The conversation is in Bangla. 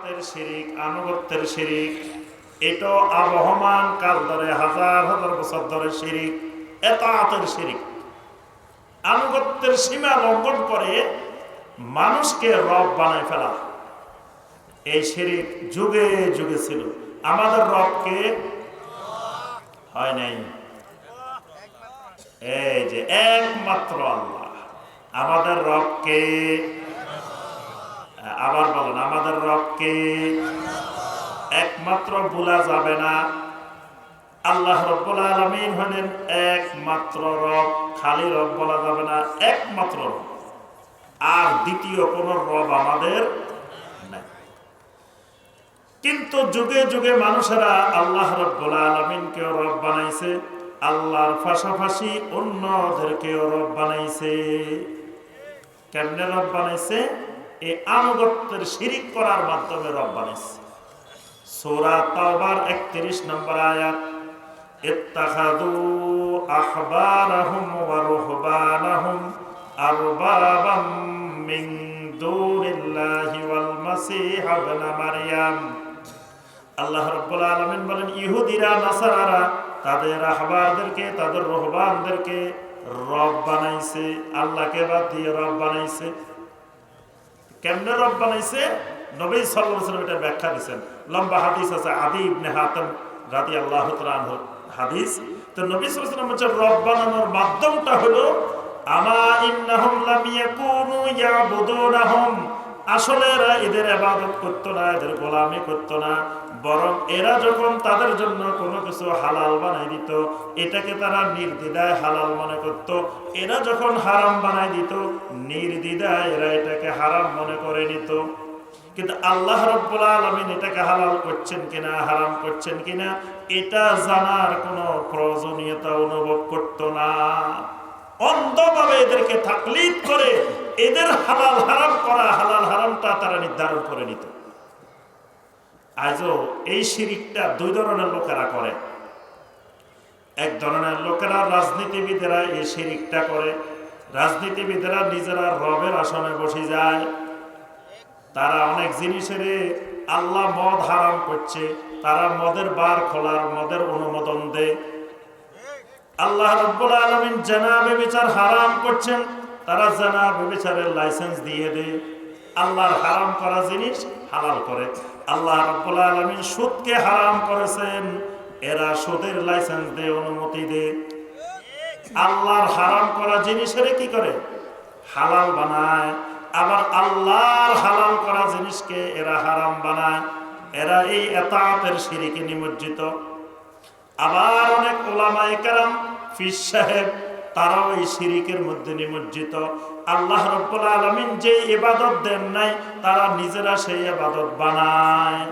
এতাতের শিরিক, আনুগত্যের শিরিক। এটাও আবহমান কাল ধরে হাজার হাজার বছর ধরে শিরিক শিরিক। আনুগত্যের সীমা লঙ্ঘন করে মানুষকে রব বানায় ফেলা। এই শিরিক যুগে যুগে ছিল। আমাদের রবকে হয় নাই। এই যে একমাত্র আল্লাহ। আমাদের রবকে আবার বলেন, আমাদের রবকে একমাত্র ভোলা যাবে না। আল্লাহ রব্বুল আলমিন হলেন একমাত্র রব, খালি রব বলা যাবে না, একমাত্র রব। আর দ্বিতীয় কোন রব আমাদের নাই। কিন্তু যুগে যুগে মানুষেরা আল্লাহ রব্বুল আলমিনকেও রব বানাইছে, আল্লাহর পাশাপাশি অন্যদেরকেও রব বানাইছে। কেমনে রব বানাইছে? এই আনুগত্যের শিরিক করার মাধ্যমে রব বানাইছে সূরা তাওবার 31 নম্বর আয়াত, ইত্তাখাযু আহবারাহুম ওয়া রুহবানাহুম আরবাবাম মিন দুনিল্লাহি ওয়াল মাসিহ ইবনে মারইয়াম আল্লাহ রাব্বুল আলামিন বলেন, ইহুদিরা, নাসারারা তাদের আহবারদেরকে তাদের রহবানদেরকে রব বানাইছে, আল্লাহকে বাদ দিয়ে রব বানাইছে। কেমনে রব বানাইছে? নবী সাল্লাম এটা ব্যাখ্যা দিয়েছেন লম্বা হাদিস আছে আদি ইবনে হাতম রাদি আল্লাহ হাদিস। তো নবী সাল্লাম হচ্ছে রব বানানোর মাধ্যমটা হলো, আমা ইন্নাহুম লাম ইয়াবুদুনাহুম। আসলে এরা এদের ইবাদত করতো না, এদের গোলামি করতো না, বরং এরা যখন তাদের জন্য কোনো কিছু হালাল বানাই দিত, এটাকে তারা নির্দ্বিধায় হালাল মনে করত। এরা যখন হারাম বানাই দিত, নির্দ্বিধায় এরা এটাকে হারাম মনে করে নিত। কিন্তু আল্লাহ রব্বুল আলমিন এটাকে হালাল করছেন কিনা, হারাম করছেন কিনা, এটা জানার কোনো প্রয়োজনীয়তা অনুভব করতো না। অন্ধভাবে এদেরকে তাকলিদ করে এদের হালাল হারাম করা হালাল হারামটা তারা নির্ধারণ করে নিত। আজও এই শিরিকটা দুই ধরনের লোকেরা করে। এক ধরনের লোকেরা রাজনীতিবিদেরা এই শিরিকটা করে। রাজনীতিবিদেরা নিজেরা রবের আসনে বসে যায়। তারা অনেক জিনিসের আল্লাহ মদ হারাম করছে। তারা মদের বার খোলার, মদের অনুমোদন দেয়। আল্লাহ রব্বুল আলমিন জানা বিচার হারাম করছেন। তারা জানা বেবিচারের লাইসেন্স দিয়ে দেয়। আল্লাহর হারাম করা জিনিস হালাল করে। আল্লাহ রব্বুল আলমিন সুদকে হারাম করেছেন। এরা সুদের লাইসেন্স দেয়, অনুমতি দেয়। আল্লাহর হারাম করা জিনিসের কি করে? হালাল বানায়। আবার আল্লাহর হালাল করা জিনিসকে এরা হারাম বানায়। এরা এই এতাতের সিঁড়িকে নিমজ্জিত। আবার অনেক ওলামায়ে কেরাম ফিস সাহেব তারাও এই শিরিকের মধ্যে নিমজ্জিত। আল্লাহ রব্বুল আলমিন যে ইবাদত দেন নাই, তারা নিজেরা সেই ইবাদত বানায়।